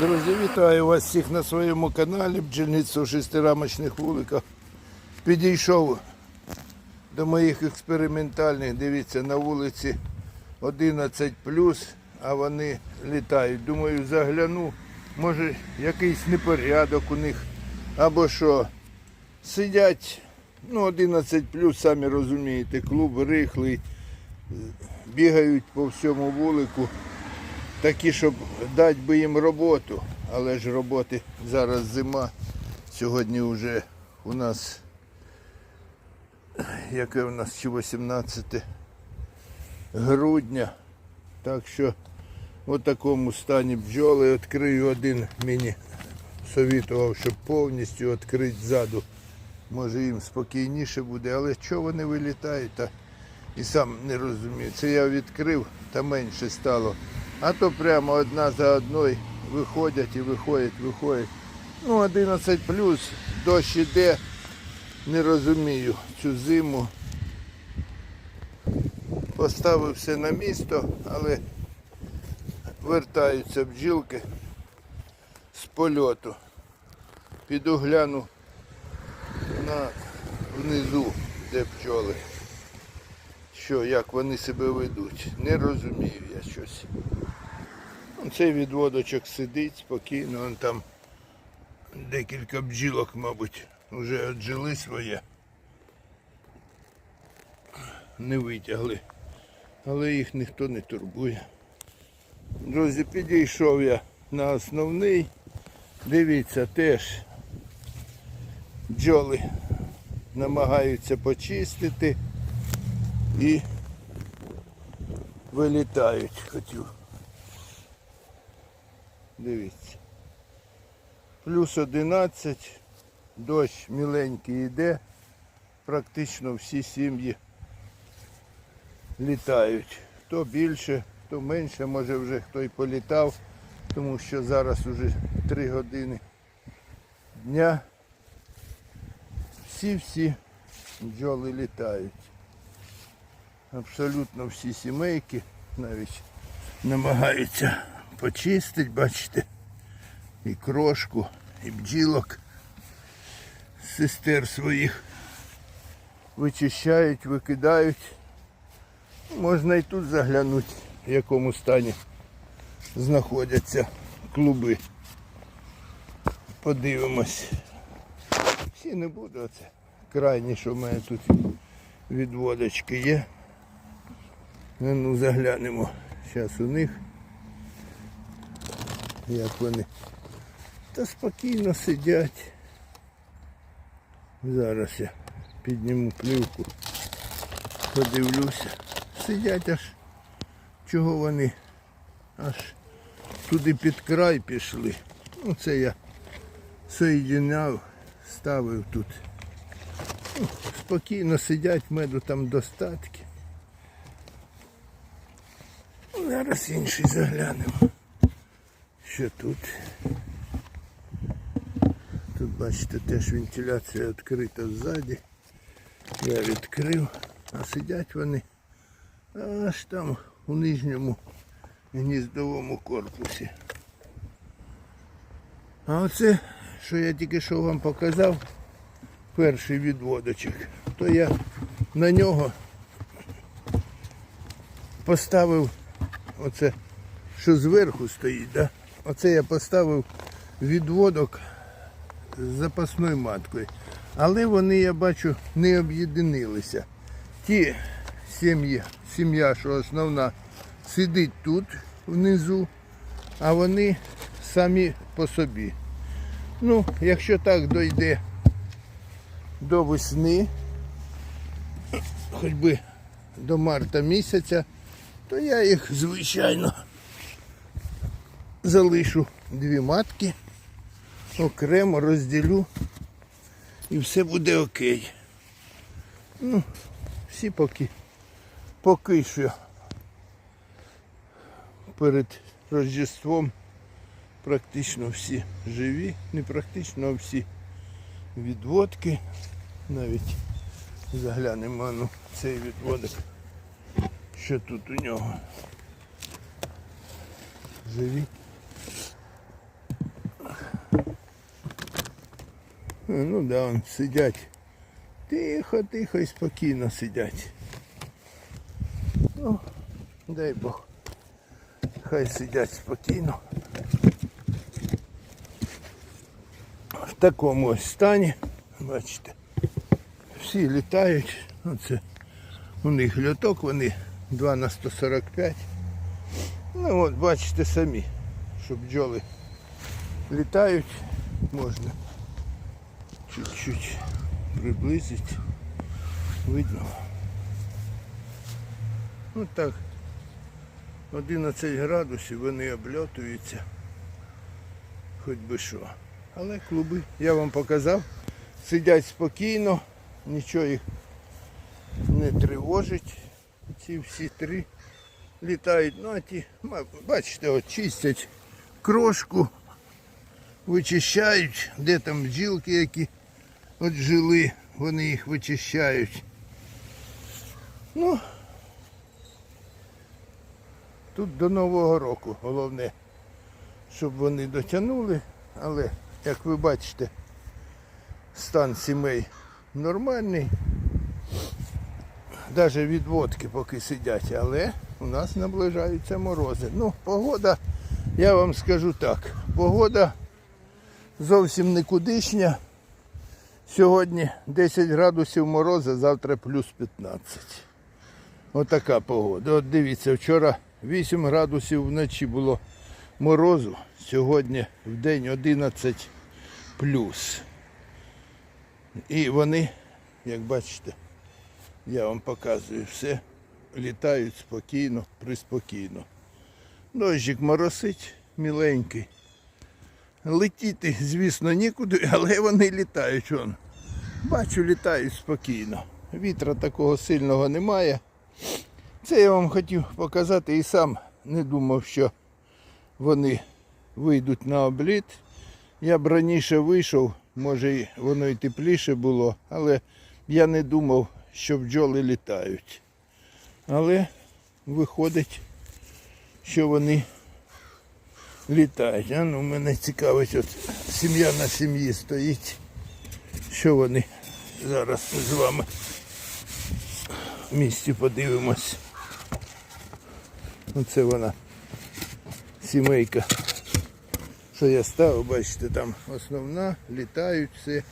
Друзі, вітаю вас всіх на своєму каналі Бджільництво шестирамочних вуликах. Підійшов до моїх експериментальних, дивіться, на вулиці 11 а вони літають. Думаю, загляну, може якийсь непорядок у них або що. Сидять, ну 11 самі розумієте, клуб рихлий, бігають по всьому вулику такі, щоб дати би їм роботу, але ж роботи зараз зима. Сьогодні вже у нас, яке у нас чи 18 грудня. Так що в такому стані бджоли відкрию один мені совітував, щоб повністю відкрити ззаду. Може їм спокійніше буде, але чого вони вилітають, та і сам не розумію. Це я відкрив, та менше стало. А то прямо одна за одною виходять і виходять, виходять. Ну, 11 плюс, дощ іде, не розумію цю зиму. Поставив все на місто, але вертаються бджілки з польоту. Піду гляну на внизу, де пчоли. Що, як вони себе ведуть. Не розумію я щось. Ну, Цей відводочок сидить спокійно, он там декілька бджілок, мабуть, вже віджили своє. Не витягли. Але їх ніхто не турбує. Друзі, підійшов я на основний. Дивіться, теж бджоли намагаються почистити і вилітають. Хотів. Дивіться. Плюс 11, дощ міленький йде, практично всі сім'ї літають. Хто більше, хто менше, може вже хто й політав, тому що зараз вже 3 години дня. Всі-всі бджоли літають. Абсолютно всі сімейки навіть намагаються почистити, бачите, і крошку, і бджілок, сестер своїх вичищають, викидають. Можна і тут заглянути, в якому стані знаходяться клуби. Подивимось. Всі не буду, оце крайні, що в мене тут відводочки є. Ну заглянемо зараз у них. Як вони. Та спокійно сидять. Зараз я підніму плівку, подивлюся. Сидять аж чого вони аж туди під край пішли. Ну це я соєдиняв, ставив тут. Ну, спокійно сидять, меду там достатки. Зараз інший заглянемо. Що тут? Тут бачите теж вентиляція відкрита ззаді. Я відкрив, а сидять вони аж там у нижньому гніздовому корпусі. А оце, що я тільки що вам показав, перший відводочок, то я на нього поставив оце, що зверху стоїть, да? Оце я поставив відводок з запасною маткою. Але вони, я бачу, не об'єдинилися. Ті сім'ї, сім'я, що основна, сидить тут внизу, а вони самі по собі. Ну, якщо так дойде до весни, хоч би до марта місяця, то я їх, звичайно, залишу дві матки, окремо розділю і все буде окей. Ну, всі поки, поки що перед Рождеством практично всі живі, не практично, а всі відводки. Навіть заглянемо ну, цей відводок що тут у нього. Живі. Ну да, вон сидять. Тихо, тихо і спокійно сидять. Ну, дай Бог. Хай сидять спокійно. В такому ось стані, бачите, всі літають. Оце у них льоток, вони 2 на 145. Ну от бачите самі, що бджоли літають, можна чуть-чуть приблизити. Видно. Ну так. 11 градусів вони обльотуються. Хоч би що. Але клуби, я вам показав, сидять спокійно, нічого їх не тривожить. Ці всі три літають. Ну а ті, бачите, от чистять крошку, вичищають, де там бджілки, які от жили, вони їх вичищають. Ну, тут до Нового року головне, щоб вони дотягнули, але, як ви бачите, стан сімей нормальний. Навіть відводки поки сидять, але у нас наближаються морози. Ну, погода, я вам скажу так, погода зовсім никудишня. Сьогодні 10 градусів мороза, завтра плюс 15. Отака погода. От дивіться, вчора 8 градусів вночі було морозу, сьогодні в день 11 плюс. І вони, як бачите, я вам показую все, літають спокійно, приспокійно. Дощик моросить міленький. Летіти, звісно, нікуди, але вони літають. Вон. Бачу, літають спокійно. Вітра такого сильного немає. Це я вам хотів показати і сам не думав, що вони вийдуть на обліт. Я б раніше вийшов, може воно і тепліше було, але я не думав, що бджоли літають. Але виходить, що вони літають. А ну мене цікавить, от сім'я на сім'ї стоїть. Що вони зараз з вами в місті подивимось. Оце вона сімейка. Що я ставив, бачите, там основна, літають все,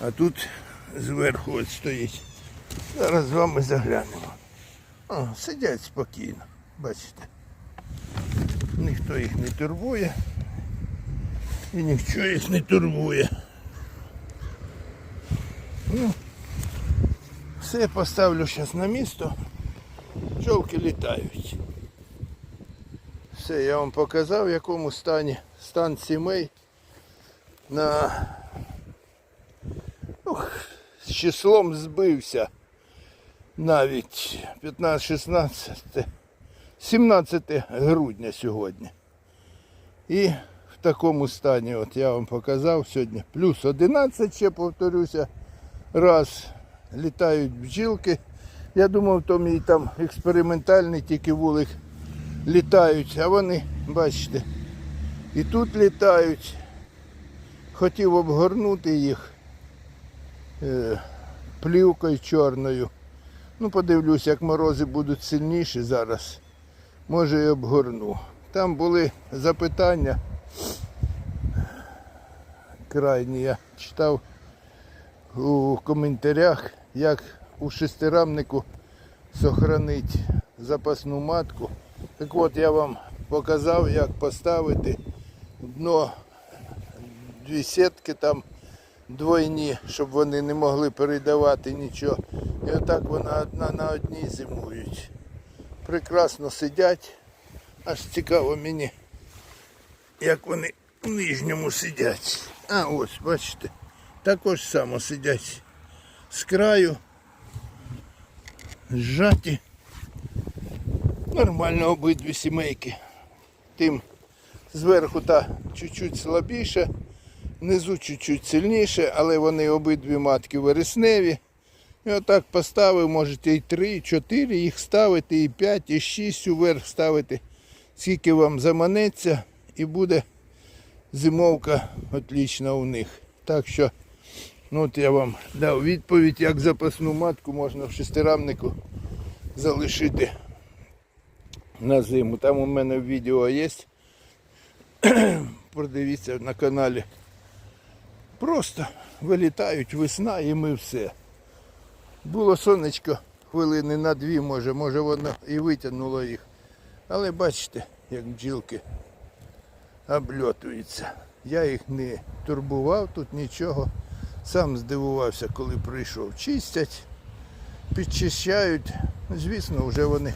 а тут зверху от стоїть. Зараз з вами заглянемо. О, сидять спокійно, бачите. Ніхто їх не турбує. І ніхто їх не турбує. Ну, все поставлю зараз на місто. Пчолки літають. Все, я вам показав, в якому стані стан сімей на з числом збився навіть 15-16, 17 грудня сьогодні. І в такому стані, от я вам показав сьогодні, плюс 11 ще повторюся, раз літають бджілки. Я думав, то мій там експериментальний тільки вулик літають, а вони, бачите, і тут літають. Хотів обгорнути їх е, плівкою чорною. Ну, подивлюсь, як морози будуть сильніші зараз. Може і обгорну. Там були запитання. Крайні я читав у коментарях, як у шестирамнику сохранити запасну матку. Так от я вам показав, як поставити дно дві сітки там двойні, щоб вони не могли передавати нічого. І отак вона одна на одній зимують. Прекрасно сидять. Аж цікаво мені, як вони в нижньому сидять. А ось, бачите, також само сидять з краю, зжаті. Нормально обидві сімейки. Тим зверху та чуть-чуть слабіше, внизу чуть-чуть сильніше, але вони обидві матки вересневі. І отак поставив, можете і 3, і 4 їх ставити, і 5, і 6 уверх ставити. Скільки вам заманеться і буде зимовка отлічна у них. Так що Ну от я вам дав відповідь, як запасну матку можна в шестирамнику залишити на зиму. Там у мене відео є. Продивіться на каналі. Просто вилітають весна і ми все. Було сонечко хвилини на дві, може, може воно і витягнуло їх. Але бачите, як бджілки обльотуються. Я їх не турбував тут нічого. Сам здивувався, коли прийшов. Чистять, підчищають. Звісно, вже вони,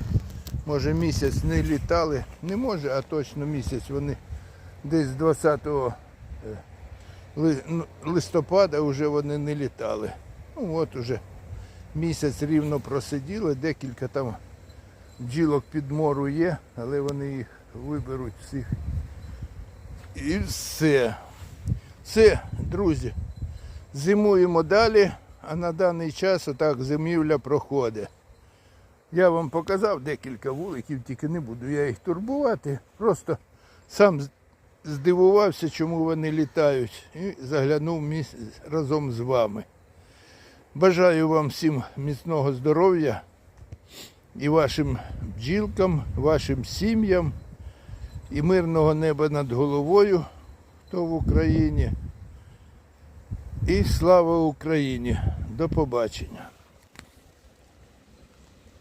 може, місяць не літали. Не може, а точно місяць вони десь 20 е, ну, листопада вже вони не літали. Ну от уже місяць рівно просиділи, декілька там бджілок під мору є, але вони їх виберуть всіх. І все. Все, друзі. Зимуємо далі, а на даний час отак зимівля проходить. Я вам показав декілька вуликів, тільки не буду я їх турбувати. Просто сам здивувався, чому вони літають, і заглянув разом з вами. Бажаю вам всім міцного здоров'я і вашим бджілкам, вашим сім'ям, і мирного неба над головою, хто в Україні. І слава Україні! До побачення!